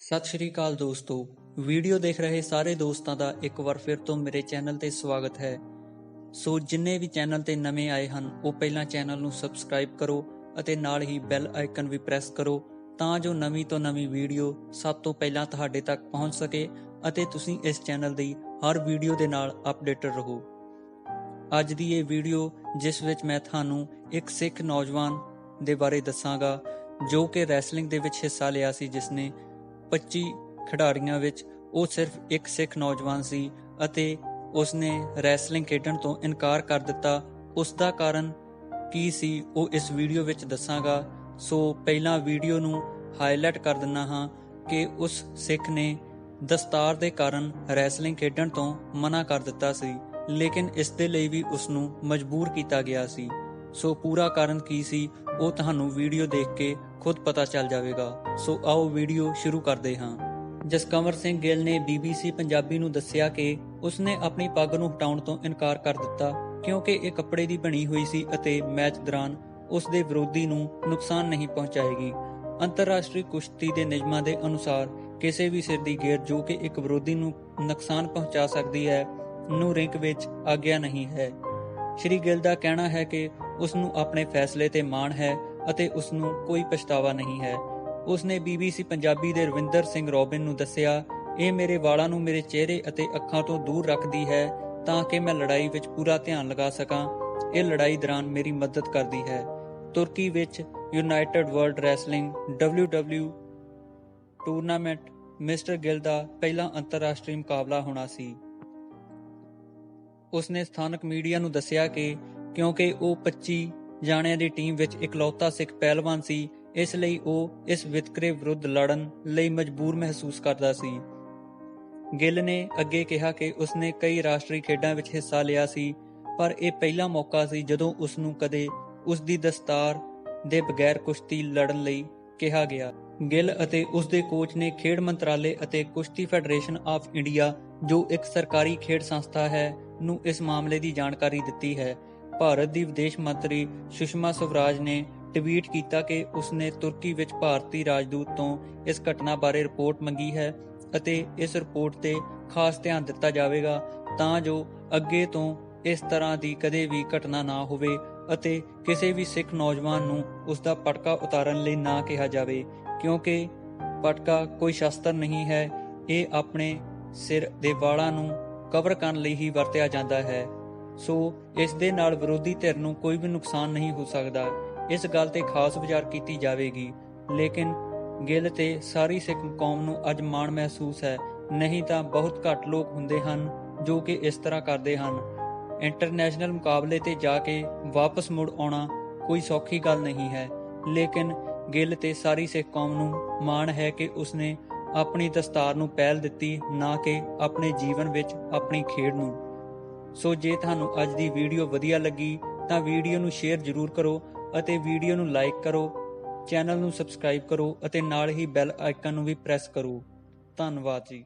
ਸਤਿ ਸ਼੍ਰੀ ਅਕਾਲ ਦੋਸਤੋ। ਵੀਡੀਓ ਦੇਖ ਰਹੇ ਸਾਰੇ ਦੋਸਤਾਂ ਦਾ ਇੱਕ ਵਾਰ ਫਿਰ ਤੋਂ ਮੇਰੇ ਚੈਨਲ ਤੇ ਸਵਾਗਤ ਹੈ। ਸੋ ਜਿੰਨੇ ਵੀ ਚੈਨਲ ਤੇ ਨਵੇਂ ਆਏ ਹਨ, ਉਹ ਪਹਿਲਾਂ ਚੈਨਲ ਨੂੰ ਸਬਸਕ੍ਰਾਈਬ ਕਰੋ ਅਤੇ ਨਾਲ ਹੀ ਬੈਲ ਆਈਕਨ ਵੀ ਪ੍ਰੈਸ ਕਰੋ ਤਾਂ ਜੋ ਨਵੀਂ ਤੋਂ ਨਵੀਂ ਵੀਡੀਓ ਸਭ ਤੋਂ ਪਹਿਲਾਂ ਤੁਹਾਡੇ ਤੱਕ ਪਹੁੰਚ ਸਕੇ ਅਤੇ ਤੁਸੀਂ ਇਸ ਚੈਨਲ ਦੀ ਹਰ ਵੀਡੀਓ ਦੇ ਨਾਲ ਅਪਡੇਟਡ ਰਹੋ। ਅੱਜ ਦੀ ਇਹ ਵੀਡੀਓ, ਜਿਸ ਵਿੱਚ ਮੈਂ ਤੁਹਾਨੂੰ ਇੱਕ ਸਿੱਖ ਨੌਜਵਾਨ ਦੇ ਬਾਰੇ ਦੱਸਾਂਗਾ, ਜੋ ਕਿ ਰੈਸਲਿੰਗ ਦੇ ਵਿੱਚ ਹਿੱਸਾ ਲਿਆ ਸੀ, ਜਿਸ ਨੇ 25 ਖਿਡਾਰੀਆਂ ਵਿੱਚ ਉਹ ਸਿਰਫ ਇੱਕ ਸਿੱਖ ਨੌਜਵਾਨ ਸੀ ਅਤੇ ਉਸਨੇ ਰੈਸਲਿੰਗ ਖੇਡਣ ਤੋਂ ਇਨਕਾਰ ਕਰ ਦਿੱਤਾ। ਉਸ ਦਾ ਕਾਰਨ ਕੀ ਸੀ ਉਹ ਇਸ ਵੀਡੀਓ ਵਿੱਚ ਦੱਸਾਂਗਾ। ਸੋ ਪਹਿਲਾਂ ਵੀਡੀਓ ਨੂੰ ਹਾਈਲਾਈਟ ਕਰ ਦਿੰਨਾ ਹਾਂ ਕਿ ਉਸ ਸਿੱਖ ਨੇ ਦਸਤਾਰ ਦੇ ਕਾਰਨ ਰੈਸਲਿੰਗ ਖੇਡਣ ਤੋਂ ਮਨਾ ਕਰ ਦਿੱਤਾ ਸੀ, ਲੇਕਿਨ ਇਸ ਦੇ ਲਈ ਵੀ ਉਸ ਨੂੰ ਮਜਬੂਰ ਕੀਤਾ ਗਿਆ ਸੀ। ਸੋ ਪੂਰਾ ਕਾਰਨ ਕੀ ਸੀ, ਉਹ ਤੁਹਾਨੂੰ ਵੀਡੀਓ ਦੇਖ ਕੇ ਖੁਦ ਪਤਾ ਚੱਲ ਜਾਵੇਗਾ। ਸੋ ਆਓ ਵੀਡੀਓ ਸ਼ੁਰੂ ਕਰਦੇ ਹਾਂ। ਜਸਕੰਵਰ ਸਿੰਘ ਗਿੱਲ ਨੇ BBC ਪੰਜਾਬੀ ਨੂੰ ਦੱਸਿਆ ਕਿ ਉਸਨੇ ਆਪਣੀ ਪੱਗ ਨੂੰ ਹਟਾਉਣ ਤੋਂ ਇਨਕਾਰ ਕਰ ਦਿੱਤਾ, ਕਿਉਂਕਿ ਇਹ ਕੱਪੜੇ ਦੀ ਬਣੀ ਹੋਈ ਸੀ ਅਤੇ ਮੈਚ ਦੌਰਾਨ ਉਸ ਦੇ ਵਿਰੋਧੀ ਨੂੰ ਨੁਕਸਾਨ ਨਹੀਂ ਪਹੁੰਚਾਏਗੀ। ਅੰਤਰਰਾਸ਼ਟਰੀ ਕੁਸ਼ਤੀ ਦੇ ਨਿਯਮਾਂ ਦੇ ਅਨੁਸਾਰ ਕਿਸੇ ਵੀ ਸਿਰ ਦੀ ਗੇਰ ਜੋ ਕਿ ਇੱਕ ਵਿਰੋਧੀ ਨੂੰ ਨੁਕਸਾਨ ਪਹੁੰਚਾ ਸਕਦੀ ਹੈ, ਨੂੰ ਰਿੰਕ ਵਿੱਚ ਆਗਿਆ ਨਹੀਂ ਹੈ। ਸ਼੍ਰੀ ਗਿੱਲ ਦਾ ਕਹਿਣਾ ਹੈ ਕਿ ਉਸ ਨੂੰ ਆਪਣੇ ਫੈਸਲੇ ਤੇ ਮਾਣ ਹੈ ਅਤੇ ਉਸ ਨੂੰ ਕੋਈ ਪਛਤਾਵਾ ਨਹੀਂ ਹੈ। ਉਸ ਨੇ BBC ਪੰਜਾਬੀ ਦੇ ਰਵਿੰਦਰ ਸਿੰਘ ਰੋਬਿਨ ਨੂੰ ਦੱਸਿਆ, ਇਹ ਮੇਰੇ ਵਾਲਾਂ ਨੂੰ ਮੇਰੇ ਚਿਹਰੇ ਅਤੇ ਅੱਖਾਂ ਤੋਂ ਦੂਰ ਰੱਖਦੀ ਹੈ ਤਾਂ ਕਿ ਮੈਂ ਲੜਾਈ ਵਿੱਚ ਪੂਰਾ ਧਿਆਨ ਲਗਾ ਸਕਾਂ। ਇਹ ਲੜਾਈ ਦੌਰਾਨ ਮੇਰੀ ਮਦਦ ਕਰਦੀ ਹੈ। ਤੁਰਕੀ ਵਿੱਚ united world wrestling WW tournament mister Gill ਦਾ ਪਹਿਲਾ ਅੰਤਰਰਾਸ਼ਟਰੀ ਮੁਕਾਬਲਾ ਹੋਣਾ ਸੀ। ਉਸਨੇ ਸਥਾਨਕ ਮੀਡੀਆ ਨੂੰ ਦੱਸਿਆ ਕਿ ਕਿਉਂਕਿ ਉਹ 25 ਜਾਣਿਆਂ ਦੀ ਟੀਮ ਵਿੱਚ ਇਕਲੌਤਾ ਸਿੱਖ ਪਹਿਲਵਾਨ ਸੀ, ਇਸ ਲਈ ਉਹ ਇਸ ਵਿਤਕਰੇ ਵਿਰੁੱਧ ਲੜਨ ਲਈ ਮਜਬੂਰ ਮਹਿਸੂਸ ਕਰਦਾ ਸੀ। ਗਿੱਲ ਨੇ ਅੱਗੇ ਕਿਹਾ ਕਿ ਉਸਨੇ ਕਈ ਰਾਸ਼ਟਰੀ ਖੇਡਾਂ ਵਿੱਚ ਹਿੱਸਾ ਲਿਆ ਸੀ, ਪਰ ਇਹ ਪਹਿਲਾ ਮੌਕਾ ਸੀ ਜਦੋਂ ਉਸ ਨੂੰ ਕਦੇ ਉਸ ਦੀ ਦਸਤਾਰ ਦੇ ਬਗੈਰ ਕੁਸ਼ਤੀ ਲੜਨ ਲਈ ਕਿਹਾ ਗਿਆ। ਗਿੱਲ ਅਤੇ ਉਸ ਦੇ ਕੋਚ ਨੇ ਖੇਡ ਮੰਤਰਾਲੇ ਅਤੇ ਕੁਸ਼ਤੀ ਫੈਡਰੇਸ਼ਨ ਆਫ ਇੰਡੀਆ, ਜੋ ਇੱਕ ਸਰਕਾਰੀ ਖੇਡ ਸੰਸਥਾ ਹੈ, ਨੂੰ ਇਸ ਮਾਮਲੇ ਦੀ ਜਾਣਕਾਰੀ ਦਿੱਤੀ ਹੈ। ਭਾਰਤ ਦੀ ਵਿਦੇਸ਼ ਮੰਤਰੀ ਸੁਸ਼ਮਾ ਸਵਰਾਜ ਨੇ ਟਵੀਟ ਕੀਤਾ ਕਿ ਉਸਨੇ ਤੁਰਕੀ ਵਿੱਚ ਭਾਰਤੀ ਰਾਜਦੂਤ ਤੋਂ ਇਸ ਘਟਨਾ ਬਾਰੇ ਰਿਪੋਰਟ ਮੰਗੀ ਹੈ ਅਤੇ ਇਸ ਰਿਪੋਰਟ ਤੇ ਖਾਸ ਧਿਆਨ ਦਿੱਤਾ ਜਾਵੇਗਾ ਤਾਂ ਜੋ ਅੱਗੇ ਤੋਂ ਇਸ ਤਰ੍ਹਾਂ ਦੀ ਕਦੇ ਵੀ ਘਟਨਾ ਨਾ ਹੋਵੇ। ਅਤੇ ਕਿਸੇ ਵੀ ਸਿੱਖ ਨੌਜਵਾਨ ਨੂੰ ਉਸ ਦਾ ਪਟਕਾ ਉਤਾਰਨ ਲਈ ਨਾ ਕਿਹਾ ਜਾਵੇ, ਕਿਉਂਕਿ ਪਟਕਾ ਕੋਈ ਸ਼ਸਤਰ ਨਹੀਂ ਹੈ, ਇਹ ਆਪਣੇ ਸਿਰ ਦੇ ਵਾਲਾਂ ਨੂੰ ਕਵਰ ਕਰਨ ਲਈ ਹੀ ਵਰਤਿਆ ਜਾਂਦਾ ਹੈ। ਸੋ ਇਸ ਦੇ ਨਾਲ ਵਿਰੋਧੀ ਧਿਰ ਨੂੰ ਕੋਈ ਵੀ ਨੁਕਸਾਨ ਨਹੀਂ ਹੋ ਸਕਦਾ। ਇਸ ਗੱਲ ਤੇ ਖਾਸ ਵਿਚਾਰ ਕੀਤੀ ਜਾਵੇਗੀ, ਲੇਕਿਨ ਗਿੱਲ ਤੇ ਸਾਰੀ ਸਿੱਖ ਕੌਮ ਨੂੰ ਅੱਜ ਮਾਣ ਮਹਿਸੂਸ ਹੈ। ਨਹੀਂ ਤਾਂ ਬਹੁਤ ਘੱਟ ਲੋਕ ਹੁੰਦੇ ਹਨ ਜੋ ਕਿ ਇਸ ਤਰ੍ਹਾਂ ਕਰਦੇ ਹਨ। ਇੰਟਰਨੈਸ਼ਨਲ ਮੁਕਾਬਲੇ ਤੇ ਜਾ ਕੇ ਵਾਪਸ ਮੁੜ ਆਉਣਾ ਕੋਈ ਸੌਖੀ ਗੱਲ ਨਹੀਂ ਹੈ। ਲੇਕਿਨ ਗਿੱਲ ਤੇ ਸਾਰੀ ਸਿੱਖ ਕੌਮ ਨੂੰ ਮਾਣ ਹੈ ਕਿ ਉਸਨੇ ਆਪਣੀ ਦਸਤਾਰ ਨੂੰ ਪਹਿਲ ਦਿੱਤੀ, ਨਾ ਕਿ ਆਪਣੇ ਜੀਵਨ ਵਿੱਚ ਆਪਣੀ ਖੇਡ ਨੂੰ। ਸੋ ਜੇ ਤੁਹਾਨੂੰ ਅੱਜ ਦੀ ਵੀਡੀਓ ਵਧੀਆ ਲੱਗੀ, ਤਾਂ ਵੀਡੀਓ ਨੂੰ ਸ਼ੇਅਰ ਜ਼ਰੂਰ ਕਰੋ ਅਤੇ ਵੀਡੀਓ ਨੂੰ ਲਾਈਕ ਕਰੋ, ਚੈਨਲ ਨੂੰ ਸਬਸਕ੍ਰਾਈਬ ਕਰੋ ਅਤੇ ਨਾਲ ਹੀ ਬੈਲ ਆਈਕਨ ਨੂੰ ਵੀ ਪ੍ਰੈਸ ਕਰੋ। ਧੰਨਵਾਦ ਜੀ।